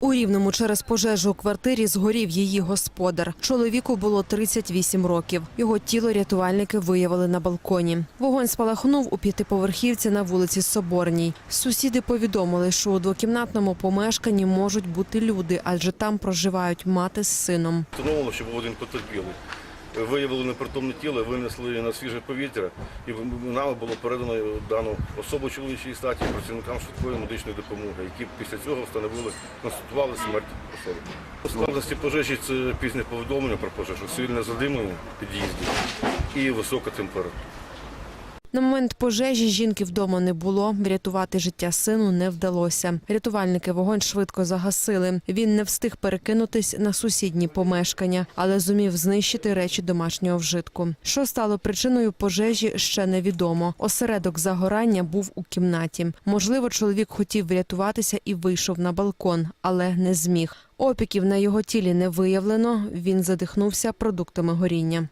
У Рівному через пожежу у квартирі згорів її господар. Чоловіку було 38 років. Його тіло рятувальники виявили на балконі. Вогонь спалахнув у п'ятиповерхівці на вулиці Соборній. Сусіди повідомили, що у двокімнатному помешканні можуть бути люди, адже там проживають мати з сином. Встановлено, що був один потерпілий. Виявили непритомне тіло, винесли на свіже повітря, і нами було передано дану особу чоловічої статі працівникам швидкої медичної допомоги, які після цього встановили, констатували смерть особи. У складності пожежі це пізне повідомлення про пожежу, сильне задимлення під'їзді і висока температура. На момент пожежі жінки вдома не було. Врятувати життя сину не вдалося. Рятувальники вогонь швидко загасили. Він не встиг перекинутись на сусідні помешкання, але зумів знищити речі домашнього вжитку. Що стало причиною пожежі, ще невідомо. Осередок загорання був у кімнаті. Можливо, чоловік хотів врятуватися і вийшов на балкон, але не зміг. Опіків на його тілі не виявлено. Він задихнувся продуктами горіння.